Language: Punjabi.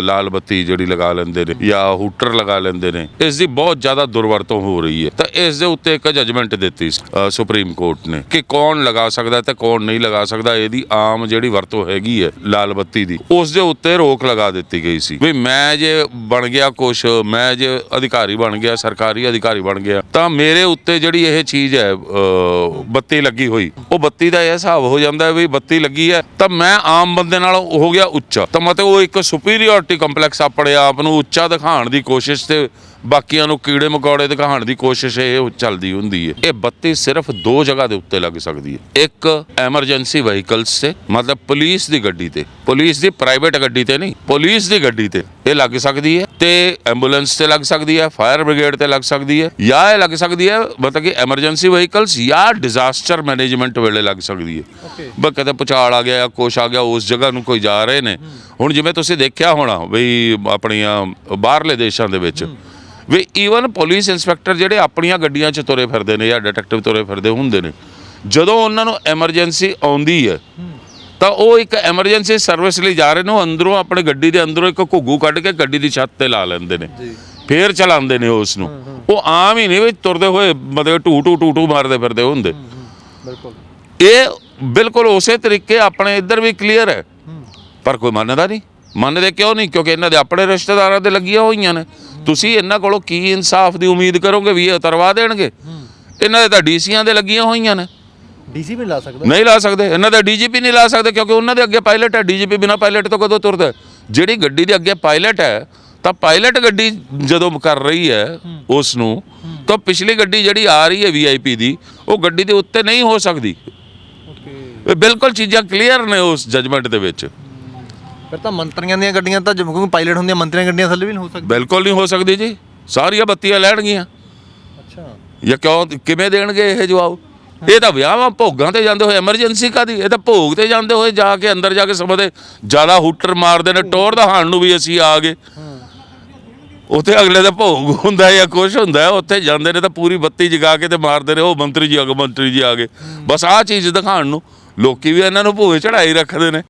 ਲਾਲ ਬੱਤੀ ਜਿਹੜੀ ਲਗਾ ਲੈਂਦੇ ਨੇ ਜਾਂ ਹੂਟਰ ਲਗਾ ਲੈਂਦੇ ਨੇ, ਇਸ ਦੀ ਬਹੁਤ ਜ਼ਿਆਦਾ ਦੁਰਵਰਤੋਂ ਹੋ ਰਹੀ ਹੈ। ਤਾਂ ਇਸ ਦੇ ਉੱਤੇ ਇੱਕ ਜਜਮੈਂਟ ਦਿੱਤੀ ਸੁਪਰੀਮ ਕੋਰਟ ਨੇ ਕਿ ਕੌਣ ਲਗਾ ਸਕਦਾ ਤੇ ਕੌਣ ਨਹੀਂ ਲਗਾ ਸਕਦਾ, ਇਹਦੀ ਆਮ ਜਿਹੜੀ ਵਰਤੋਂ ਹੈਗੀ ਹੈ ਲਾਲ ਬੱਤੀ ਦੀ, ਉਸ ਦੇ ਉੱਤੇ ਰੋਕ ਲਗਾ ਦਿੱਤੀ ਗਈ ਸੀ। ਵੀ ਮੈਂ ਜੇ ਬਣ ਗਿਆ ਕੁਛ, ਮੈਂ ਜੇ ਅਧਿਕਾਰੀ ਬਣ ਗਿਆ, ਸਰਕਾਰੀ ਅਧਿਕਾਰੀ ਬਣ ਗਿਆ, ਤਾਂ ਮੇਰੇ ਉੱਤੇ ਜਿਹੜੀ ਇਹ ਚੀਜ਼ ਹੈ ਬੱਤੀ ਲੱਗੀ ਹੋਈ, ਉਹ ਬੱਤੀ ਦਾ ਇਹ ਹਿਸਾਬ ਹੋ ਜਾਂਦਾ ਵੀ ਬੱਤੀ ਲੱਗੀ ਹੈ, ਤਾਂ ਮੈਂ ਆਮ ਬੰਦੇ ਨਾਲ ਹੋ ਗਿਆ ਉੱਚਾ। ਤਾਂ ਮਤਲਬ ਉਹ ਇੱਕ ਸੁਪੀਰੀਅਰਿਟੀ ਕੰਪਲੈਕਸ ਆਪਣੇ ਆਪ ਨੂੰ ਉੱਚਾ ਦਿਖਾਉਣ ਦੀ ਕੋਸ਼ਿਸ਼ ਤੇ ਬਾਕੀਆਂ ਨੂੰ ਕੀੜੇ ਮਕੌੜੇ ਦਿਖਾਉਣ ਦੀ ਕੋਸ਼ਿਸ਼ ਇਹ ਚੱਲਦੀ ਹੁੰਦੀ ਹੈ। ਇਹ ਬੱਤੀ ਸਿਰਫ ਦੋ ਜਗ੍ਹਾ ਦੇ ਉੱਤੇ ਲੱਗ ਸਕਦੀ ਹੈ। ਇੱਕ ਐਮਰਜੈਂਸੀ ਵਹੀਕਲਸ ਤੇ ਮਤਲਬ ਪੁਲਿਸ ਦੀ ਗੱਡੀ ਤੇ। ਪੁਲਿਸ ਦੀ ਪ੍ਰਾਈਵੇਟ ਗੱਡੀ ਤੇ ਨਹੀਂ ਪੁਲਿਸ ਦੀ ਗੱਡੀ ਤੇ ਇਹ ਲੱਗ ਸਕਦੀ ਹੈ ਤੇ ਐਂਬੂਲੈਂਸ ਤੇ ਲੱਗ ਸਕਦੀ ਹੈ ਫਾਇਰ ਬ੍ਰਿਗੇਡ ਤੇ ਲੱਗ ਸਕਦੀ ਹੈ ਜਾਂ ਇਹ ਲੱਗ ਸਕਦੀ ਹੈ ਮਤਲਬ ਕਿ ਐਮਰਜੈਂਸੀ ਵਹੀਕਲਸ ਜਾਂ ਡਿਜ਼ਾਸਟਰ ਮੈਨੇਜਮੈਂਟ ਵੇਲੇ ਲੱਗ ਸਕਦੀ ਹੈ। ਬਈ ਕਦੇ ਪੁਚਾਲ ਆ ਗਿਆ ਜਾਂ ਕੁਛ ਆ ਗਿਆ ਉਸ ਜਗ੍ਹਾ ਨੂੰ ਕੋਈ ਜਾ ਰਹੇ ਨੇ। ਹੁਣ ਜਿਵੇਂ ਤੁਸੀਂ ਦੇਖਿਆ ਹੋਣਾ ਵੀ ਆਪਣੀਆਂ ਬਾਹਰਲੇ ਦੇਸ਼ਾਂ ਦੇ ਵਿੱਚ। ਵੀ ਈਵਨ ਪੁਲਿਸ ਇੰਸਪੈਕਟਰ ਜਿਹੜੇ ਆਪਣੀਆਂ ਗੱਡੀਆਂ 'ਚ ਤੁਰੇ ਫਿਰਦੇ ਨੇ ਜਾਂ ਡਿਟੈਕਟਿਵ ਤੁਰੇ ਫਿਰਦੇ ਹੁੰਦੇ ਨੇ ਜਦੋਂ ਉਹਨਾਂ ਨੂੰ ਐਮਰਜੈਂਸੀ ਆਉਂਦੀ ਹੈ ਤਾਂ ਉਹ ਇੱਕ ਐਮਰਜੈਂਸੀ ਸਰਵਿਸ ਲਈ ਜਾ ਰਹੇ ਨੇ ਉਹ ਅੰਦਰੋਂ ਆਪਣੇ ਗੱਡੀ ਦੇ ਅੰਦਰੋਂ ਇੱਕ ਘੁੱਗੂ ਕੱਢ ਕੇ ਗੱਡੀ ਦੀ ਛੱਤ ਤੇ ਲਾ ਲੈਂਦੇ ਨੇ। ਫੇਰ ਚਲਾਉਂਦੇ ਨੇ ਉਸ ਨੂੰ। ਉਹ ਆਮ ਹੀ ਨਹੀਂ ਵੀ ਤੁਰਦੇ ਹੋਏ ਮਤਲਬ ਟੂ ਟੂ ਟੂ ਟੂ ਮਾਰਦੇ ਫਿਰਦੇ ਹੁੰਦੇ। ਬਿਲਕੁਲ। ਇਹ ਬਿਲਕੁਲ ਉਸੇ ਤਰੀਕੇ ਆਪਣੇ ਇੱਧਰ ਵੀ ਕਲੀਅਰ ਹੈ। ਪਰ ਕੋਈ ਮੰਨਦਾ ਨਹੀਂ। ਮੰਨਦੇ ਕਿਉਂ ਨਹੀਂ? ਕਿਉਂਕਿ ਇਹਨਾਂ ਦੇ ਆਪਣੇ ਰਿਸ਼ਤੇਦਾਰਾਂ ਦੇ ਲੱਗੀਆਂ ਹੋਈਆਂ ਨੇ। ਤੁਸੀਂ ਇਹਨਾਂ ਕੋਲੋਂ ਕੀ ਇਨਸਾਫ ਦੀ ਉਮੀਦ ਕਰੋਗੇ? ਵੀ ਇਹ ਉਤਰਵਾ ਦੇਣਗੇ? ਇਹਨਾਂ ਦੇ ਤਾਂ ਡੀਸੀਆਂ ਦੇ ਲੱਗੀਆਂ ਹੋਈਆਂ ਨੇ। ਡੀਸੀ ਵੀ ਲਾ ਸਕਦਾ। ਨਹੀਂ ਲਾ ਸਕਦੇ। ਇਹਨਾਂ ਦਾ ਡੀਜੀਪੀ ਨਹੀਂ ਲਾ ਸਕਦੇ ਕਿਉਂਕਿ ਉਹਨਾਂ ਦੇ ਅੱਗੇ ਪਾਇਲਟ ਹੈ। ਡੀਜੀਪੀ ਬਿਨਾ ਪਾਇਲਟ ਤੋਂ ਕਦੋਂ ਤੁਰਦਾ? ਜਿਹੜੀ ਗੱਡੀ ਦੇ ਅੱਗੇ ਪਾਇਲਟ ਹੈ ਤਾਂ ਪਾਇਲਟ ਗੱਡੀ ਜਦੋਂ ਕਰ ਰਹੀ ਹੈ ਉਸ ਨੂੰ ਤਾਂ ਪਿਛਲੀ ਗੱਡੀ ਜਿਹੜੀ ਆ ਰਹੀ ਹੈ ਵੀਆਈਪੀ ਦੀ ਉਹ ਗੱਡੀ ਦੇ ਉੱਤੇ ਨਹੀਂ ਹੋ ਸਕਦੀ। ਬਿਲਕੁਲ ਚੀਜ਼ਾਂ ਕਲੀਅਰ ਨੇ ਉਸ ਜਜਮੈਂਟ ਦੇ ਵਿੱਚ। ਫਿਰ ਤਾਂ ਮੰਤਰੀਆਂ ਦੀਆਂ ਗੱਡੀਆਂ ਤਾਂ ਜਿਵੇਂ ਪਾਇਲਟ ਹੁੰਦੀਆਂ ਮੰਤਰੀਆਂ ਗੱਡੀਆਂ ਥੱਲੇ ਵੀ ਨਹੀਂ ਹੋ ਸਕਦੀ ਬਿਲਕੁਲ ਨਹੀਂ ਹੋ ਸਕਦੀ ਜੀ। ਸਾਰੀਆਂ ਬੱਤੀਆਂ ਲੈਣਗੀਆਂ ਅੱਛਾ। ਜਾਂ ਕਿਉਂ ਕਿਵੇਂ ਦੇਣਗੇ ਇਹ ਜਵਾਬ? ਇਹ ਤਾਂ ਵਿਆਹਾਂ ਭੋਗਾਂ ਤੇ ਜਾਂਦੇ ਹੋਏ ਐਮਰਜੈਂਸੀ ਕਾਦੀ ਇਹ ਤਾਂ ਭੋਗ ਤੇ ਜਾਂਦੇ ਹੋਏ ਜਾ ਕੇ ਅੰਦਰ ਜਾ ਕੇ ਸਮਝਦੇ ਜ਼ਿਆਦਾ ਹੂਟਰ ਮਾਰਦੇ ਨੇ ਟੋਰ ਦਾ ਹਾਣ ਨੂੰ ਵੀ ਅਸੀਂ ਆ ਗਏ। ਉੱਥੇ ਅਗਲੇ ਦਾ ਭੋਗ ਹੁੰਦਾ ਜਾਂ ਕੁਝ ਹੁੰਦਾ ਉੱਥੇ ਜਾਂਦੇ ਨੇ ਤਾਂ ਪੂਰੀ ਬੱਤੀ ਜਗਾ ਕੇ ਤੇ ਮਾਰਦੇ ਨੇ ਉਹ ਮੰਤਰੀ ਜੀ ਗਏ ਮੰਤਰੀ ਜੀ ਆ ਗਏ। ਬਸ ਆਹ ਚੀਜ਼ ਦਿਖਾਉਣ ਨੂੰ ਲੋਕੀ ਵੀ ਇਹਨਾਂ ਨੂੰ ਭੋਏ ਚੜਾਈ ਰੱਖਦੇ ਨੇ।